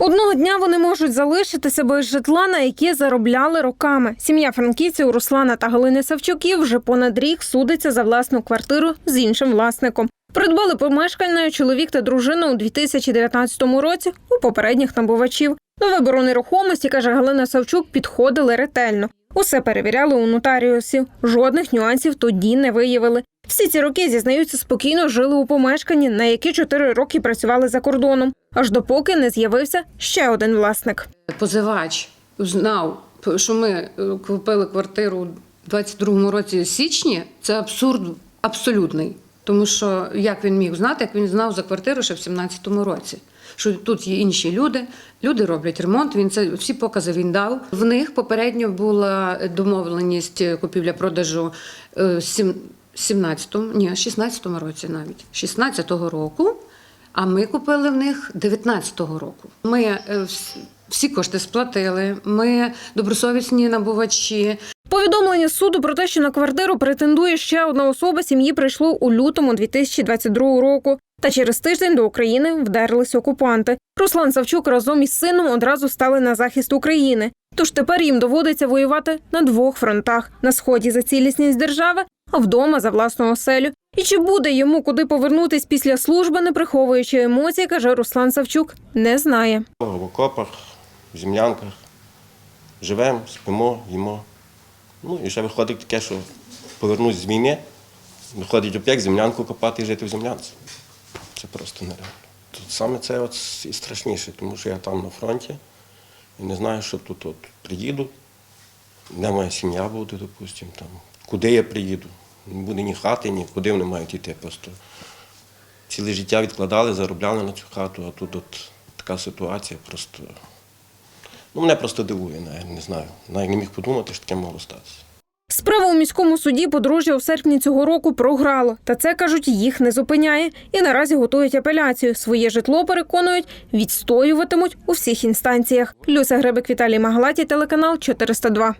Одного дня вони можуть залишитися без житла, на яке заробляли роками. Сім'я франківців Руслана та Галини Савчуків вже понад рік судиться за власну квартиру з іншим власником. Придбали помешкання чоловік та дружина у 2019 році у попередніх набувачів. До вибору нерухомості, каже Галина Савчук, підходили ретельно. Усе перевіряли у нотаріусів. Жодних нюансів тоді не виявили. Всі ці роки зізнаються спокійно жили у помешканні, на які чотири роки працювали за кордоном, аж допоки не з'явився ще один власник. позивач знав, що ми е, купили квартиру у 22-му році січні, це абсурд абсолютний. Тому що як він міг знати, як він знав за квартиру ще в 17-му році. Що тут є інші люди, люди роблять ремонт. Він це всі покази він дав. В них попередньо була домовленість купівля-продажу е, 17-му, ні, 16-му році навіть 16-го року. А ми купили в них 19-го року. Ми е, всі кошти сплатили. Ми добросовісні набувачі. Повідомлення суду про те, що на квартиру претендує ще одна особа, сім'ї прийшло у лютому 2022 року. Та через тиждень до України вдерлись окупанти. Руслан Савчук разом із сином одразу стали на захист України. Тож тепер їм доводиться воювати на двох фронтах: на сході за цілісність держави, а вдома за власну оселю. І чи буде йому куди повернутись після служби, не приховуючи емоцій, каже Руслан Савчук, не знає. В окопах, в землянках. Живемо, спимо, їмо. Ну і ще виходить таке, що повернусь з війни, виходить опять землянку копати і жити в землянці. Це просто нереально. Тут саме це от і страшніше, тому що я там на фронті і не знаю, що тут от приїду, де моя сім'я буде, допустимо, там, куди я приїду. Не буде ні хати, ні куди вони мають йти. Просто ціле життя відкладали, заробляли на цю хату, а тут от така ситуація просто. Ну, мене просто дивує, навіть не знаю. Навіть не міг подумати, що таке могло статися. Справа у міському суді подружжя у серпні цього року програло. Та це кажуть, їх не зупиняє і наразі готують апеляцію. Своє житло переконують, відстоюватимуть у всіх інстанціях. Люся Гребик Віталій Магалаті, телеканал 402.